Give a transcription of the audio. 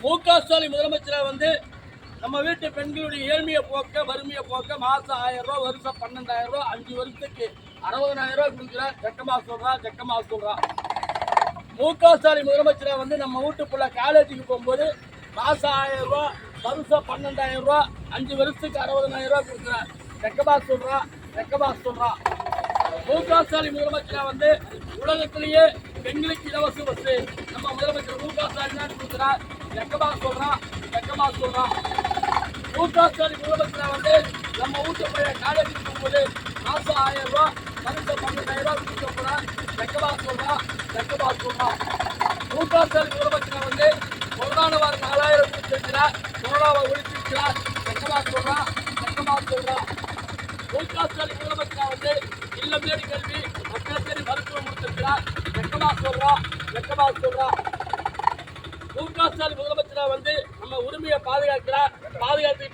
ஸ்டாலின் முதலமைச்சராக வந்து நம்ம வீட்டு பெண்களுடைய ஏழ்மையை போக்க வறுமையை போக்க மாதம் ஆயிரம் ரூபா வருஷம் பன்னெண்டாயிரம் ரூபா அஞ்சு வருஷத்துக்கு அறுபதனாயிரம் ரூபா கொடுக்குற ஜக்கமா சொல்றா ஜக்கமா சொல்றா. மு க ஸ்டாலின் முதலமைச்சரா வந்து நம்ம வீட்டுக்குள்ள காலேஜுக்கு போகும்போது மாதம் ஆயிரம் ரூபா வருஷம் பன்னெண்டாயிரம் ரூபா அஞ்சு வருஷத்துக்கு அறுபதனாயிரம் ரூபா கொடுக்குறா ஜக்கமா சொல்றா ஜக்கமா சொல்கிறான் மு க ஸ்டாலின் முதலமைச்சரா வந்து உலகத்திலேயே பெண்களுக்கு இலவச பஸ். நம்ம முதலமைச்சர் மு க ஸ்டாலின் தான் கொடுக்குறார். வெக்கமா சொல்றான் வெக்கமா சொல்றான். மு க வந்து நம்ம ஊட்டப்படைய காலேஜுக்கு போகும்போது மாசம் ஆயிரம் ரூபாய் வருஷம் பன்னெண்டாயிரம் ரூபாய் கொடுக்க போறான். வெக்கமா சொல்றான் வெக்கமா சொல்றான். மு க வந்து கொரோனா வாரம் நாலாயிரம் கொடுத்திருக்கிறார் கொரோனாவை ஒழிச்சிருக்கிறார் வெக்கமா சொல்றான் வெக்கமா சொல்றான். முக ஸ்டாலின் வந்து இல்லம் தேடி கல்வி மக்கள் தேடி மருத்துவம் கொடுத்திருக்கிறார் வெக்கமா சொல்றா வெக்கமா சொல்றா ஸ்டாலின் முதலமைச்சரா வந்து நம்ம உரிமையை பாதுகாக்கிறார் பாதுகாத்து